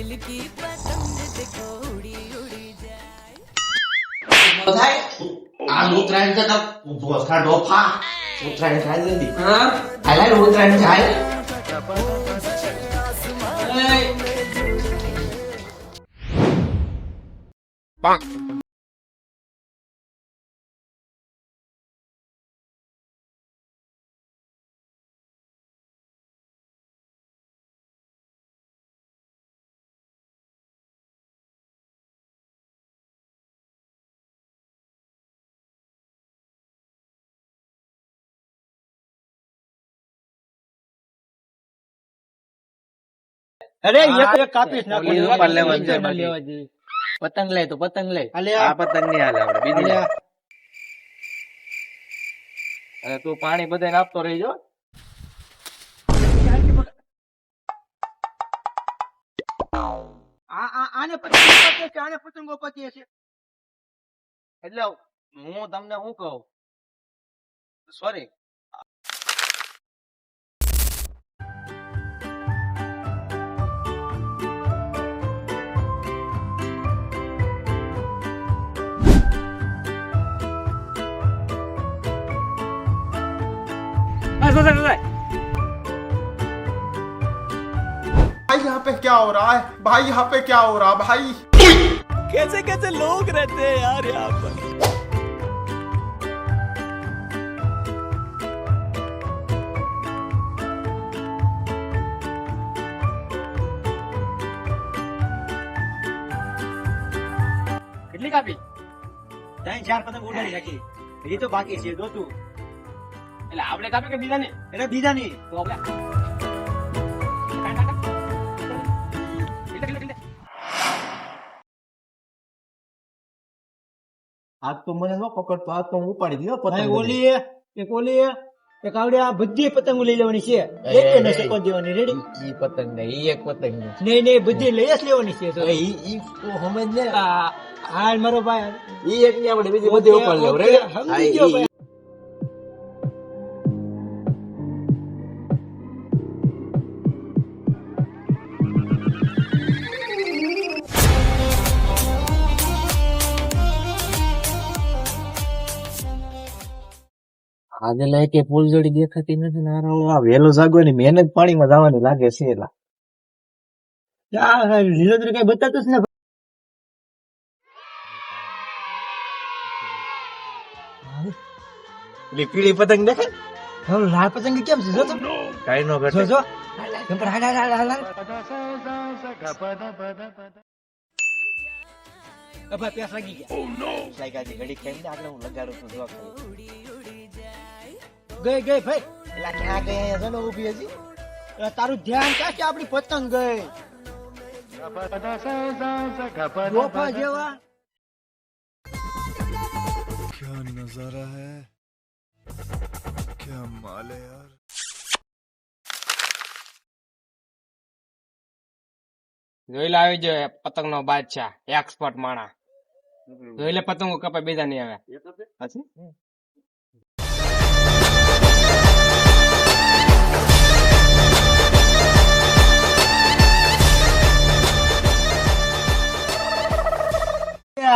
दिल की पतंग देखो उड़ी उड़ी जाए। तो बधाई आज उत्तरायण का तब बोसका डोफा उत्तरायण खाए जल्दी हाँ? खाए उत्तरायण खाए पाक લેવાની છે લેવા બાકી. જોઈએ. પતંગ લે તો પતંગ લે. અલે આ પતંગ નહીં હાલે આપણે બીજી લે. અલે તું પાણી બધાને આપતો રહીજો. આ આ આને પતંગો પતે છે આને પતંગો પતે છે. એટલે હું તમને શું કહું? સોરી भाई यहाँ पे क्या हो रहा है भाई यहाँ पे क्या हो रहा है भाई कैसे कैसे लोग रहते हैं यार यहाँ पर કેટલી કાપી ત્રણ ચાર પતંગ ઉડાડી નાખી હજી તો બાકી છે જો તું એટલે આપણે કાપે કે બીજા ને એટલે બીજા ની તો આપણે. હાથ તો મને ન પકડતો આજ તો હું ઉપાડી દીધો પતંગ ઓલી એક ઓલી એક આવડે આ બધી પતંગો લઈ લેવાની છે. એક કે નશે દેવાની રેડી ઈ પતંગ ને ઈ એક પતંગ ને નહીં નહીં બધી લઈ જ લેવાની છે તો ઈ ઈ સમજ ને. આ હાલ મારો ભાઈ. ઈ એક ની આપણે બીજી બધી ઉપર લેવ રેડી સમજી ગયો આજે લે કે જોડી દેખાતી નથી ને આ વહેલો જાગવાની મહેનત પાણીમાં જવાની લાગે છે એલા. આ લીલોતરી કઈ બતાતું જ ને પેલી પીળી પતંગ દેખે હવે લાલ પતંગ કેમ છે? જો તો. કાઈ નો ઘટે. જો કેમ હાલ હાલ હાલ પ્યાસ લાગી ગયા. ઘડી ખાઈને આગળ હું લગાડું છું જો ખાલી. ગઈ ગઈ ભાઈ એલા ક્યાં ગઈ અહીંયા જો ને ઊભી હજી અ, તારું ધ્યાન ક્યાં છે આપણી પતંગ ગઈ ગોફા જેવા क्या नजारा है क्या माल है यार જોઈ લે આવી જોઈએ પતંગ નો બાદશાહ એક્સપર્ટ માણા જોઈ લે પતંગો કપાય બીજા નહીં આવે હજી?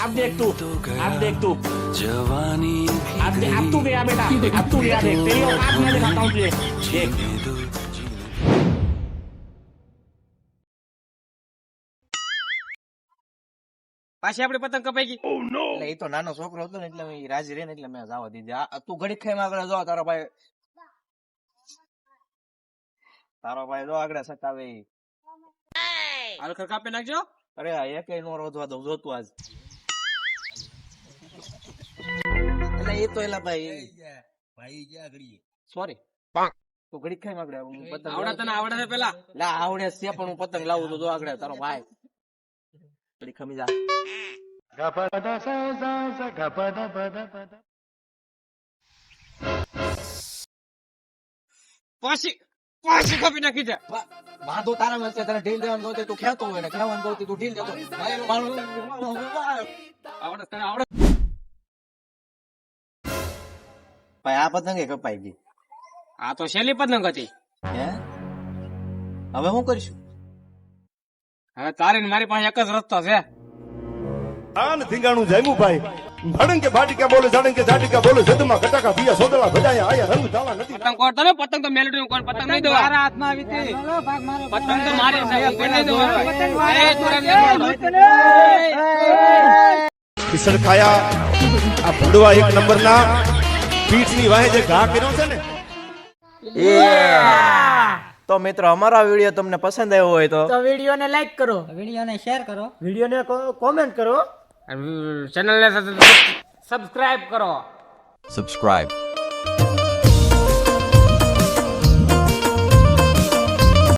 अब देख तू अब देख तू जवानी अब दे- अब तू गया बेटा अब तू गया देख तेरी औकात मैं दिखाता हूँ तुझे देख પાછી આપડી પતંગ કપાઈ ગઈ એટલે એ તો નાનો છોકરો હતો ને એટલે મેં ઈ રાજી રહે ને એટલે મેં જવા દીધી આ તું ઘડી ખાઈ આગળ જો તારો ભાઈ તારો ભાઈ જો આગળ સતાવે ઈ. હાલ ખર કાપી નાખજો અરે આ એકેય નો રોધવા દઉં જોતું આજ એ તો એલા ભાઈ. સોરી તો ઘડી ખાઈ આગળ હું પતંગ આવડે તને આવડે છે પેલા? લા આવડે છે પણ હું પતંગ લાવું તો જો આગળ તારો ભાઈ. ઘડી ખમી જા. પાછી પાછી કાપી નાખી છે. વાંધો તારા માં છે તને ઢીલ દેવાનું તો તું ખેતો હોય ને ખેવાનું ગોતે તું ઢીલ દેતો આવડે તને આવડે. ભાઈ આ પતંગ એ કપાઈ ગઈ. આ તો શેલી પતંગ હતી. હે? હવે શું કરીશું? હવે તારી ને મારી પાસે એક જ રસ્તો છે. આન ધીંગાણું જામ્યું ભાઈ. ભડંગ કે ભાટિકા બોલે જાડંગ કે જાટિકા બોલે જદમાં કટાકા પિયા સોદળા ભજાયા આયા રંગ ઝાલા નથી. પતંગ કોણ તને? પતંગ તો મેલડી કોણ? પતંગ નહીં દેવા. મારા હાથમાં આવી હતી. પતંગ તો મારે નહીં દેવા. એ તું કિસડ ખાયા આ ભડવા એક નંબરના. પીઠની વાહે જે ઘા કર્યો છે ને. તો મિત્રો અમારો આ વીડિયો તમને પસંદ આવ્યો હોય તો? તો વિડીયોને લાઈક કરો. વિડીયોને શેર કરો. વિડીયોને કોમેન્ટ કરો. ચેનલ ને સબસ્ક્રાઇબ કરો. Subscribe.